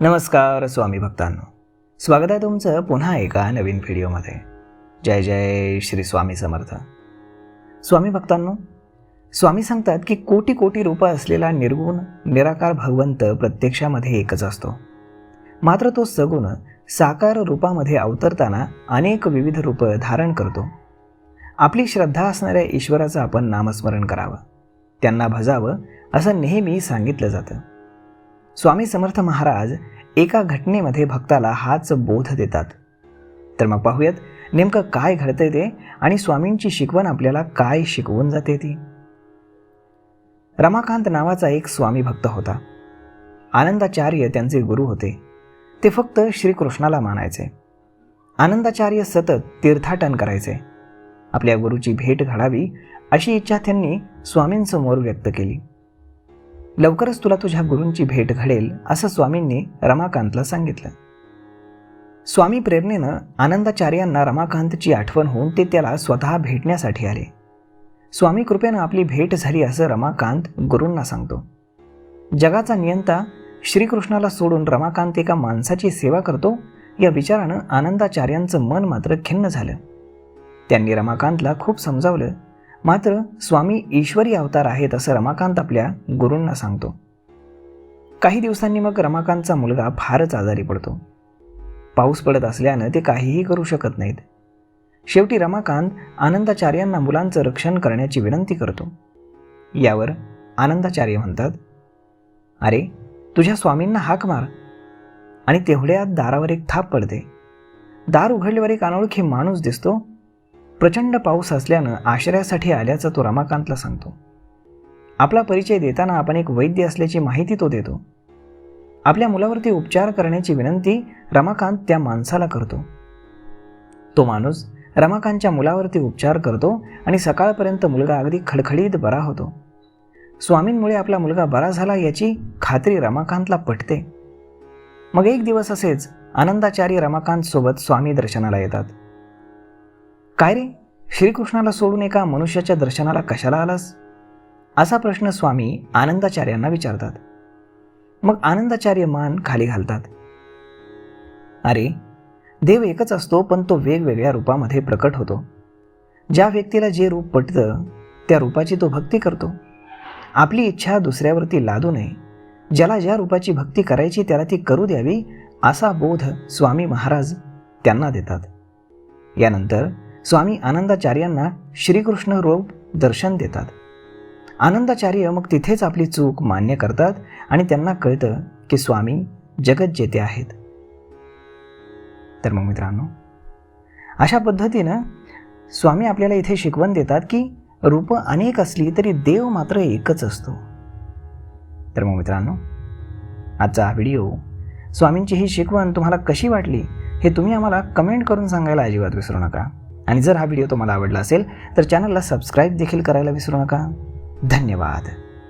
नमस्कार स्वामी भक्तांनो. स्वागत आहे तुमचं पुन्हा एका नवीन व्हिडिओमध्ये. जय जय श्री स्वामी समर्थ. स्वामी भक्तांनो स्वामी सांगतात की कोटी कोटी रूपं असलेला निर्गुण निराकार भगवंत प्रत्यक्षामध्ये एकच असतो. मात्र तो सगुण साकार रूपामध्ये अवतरताना अनेक विविध रूपं धारण करतो. आपली श्रद्धा असणाऱ्या ईश्वराचं आपण नामस्मरण करावं. त्यांना भजावं असं नेहमी सांगितलं जातं. स्वामी समर्थ महाराज एका घटनेमध्ये भक्ताला हाच बोध देतात. तर मग पाहूयात नेमकं काय घडतंय ते आणि स्वामींची शिकवण आपल्याला काय शिकवून जाते ती? रमाकांत नावाचा एक स्वामी भक्त होता. आनंदाचार्य त्यांचे गुरु होते. ते फक्त श्रीकृष्णाला मानायचे. आनंदाचार्य सतत तीर्थाटन करायचे. आपल्या गुरुची भेट घडावी अशी इच्छा त्यांनी स्वामींसमोर व्यक्त केली. लवकरच तुला तुझ्या गुरूंची भेट घडेल असं स्वामींनी रमाकांतला सांगितलं. स्वामी प्रेरणेनं आनंदाचार्यांना रमाकांतची आठवण होऊन ते त्याला स्वतः भेटण्यासाठी आले. स्वामी कृपेनं आपली भेट झाली असं रमाकांत गुरूंना सांगतो. जगाचा नियंता श्रीकृष्णाला सोडून रमाकांत एका माणसाची सेवा करतो या विचारानं आनंदाचार्यांचं मन मात्र खिन्न झालं. त्यांनी रमाकांतला खूप समजावलं. मात्र स्वामी ईश्वरी अवतार आहेत असं रमाकांत आपल्या गुरूंना सांगतो. काही दिवसांनी मग रमाकांतचा मुलगा फारच आजारी पडतो. पाऊस पडत असल्यानं ते काहीही करू शकत नाहीत. शेवटी रमाकांत आनंदाचार्यांना मुलांचं रक्षण करण्याची विनंती करतो. यावर आनंदाचार्य म्हणतात अरे तुझ्या स्वामींना हाक मार. आणि तेवढ्यात दारावर एक थाप पडते. दार उघडल्यावर एक अनोळखी माणूस दिसतो प्रचंड पाऊस असल्यानं आश्रयासाठी आल्याचं तो रमाकांतला सांगतो. आपला परिचय देताना आपण एक वैद्य असल्याची माहिती तो देतो. आपल्या मुलावरती उपचार करण्याची विनंती रमाकांत त्या माणसाला करतो. तो माणूस रमाकांतच्या मुलावरती उपचार करतो आणि सकाळपर्यंत मुलगा अगदी खडखडीत बरा होतो. स्वामींमुळे आपला मुलगा बरा झाला याची खात्री रमाकांतला पटते. मग एक दिवस असेच आनंदाचारी रमाकांत सोबत स्वामी दर्शनाला येतात. काय रे? श्रीकृष्णाला सोडून एका मनुष्याच्या दर्शनाला कशाला आलास? असा प्रश्न स्वामी आनंदाचार्यांना विचारतात. मग आनंदाचार्य मान खाली घालतात. अरे देव एकच असतो पण तो वेगवेगळ्या रूपामध्ये प्रकट होतो. ज्या व्यक्तीला जे रूप पटतं त्या रूपाची तो भक्ती करतो. आपली इच्छा दुसऱ्यावरती लादू नये. ज्याला ज्या रूपाची भक्ती करायची त्याला ती करू द्यावी असा बोध स्वामी महाराज त्यांना देतात. यानंतर स्वामी आनंदाचार्यांना श्रीकृष्ण रूप दर्शन देतात. आनंदाचार्य मग तिथेच आपली चूक मान्य करतात आणि त्यांना कळतं की स्वामी जगत जेते आहेत. तर मग मित्रांनो अशा पद्धतीनं स्वामी आपल्याला इथे शिकवण देतात की रूपं अनेक असली तरी देव मात्र एकच असतो. तर मग मित्रांनो आजचा हा व्हिडिओ स्वामींची ही शिकवण तुम्हाला कशी वाटली हे तुम्ही आम्हाला कमेंट करून सांगायला अजिबात विसरू नका. आणि जर हा व्हिडिओ तुम्हाला आवडला असेल तर चॅनलला सबस्क्राईब देखील करायला विसरू नका. धन्यवाद.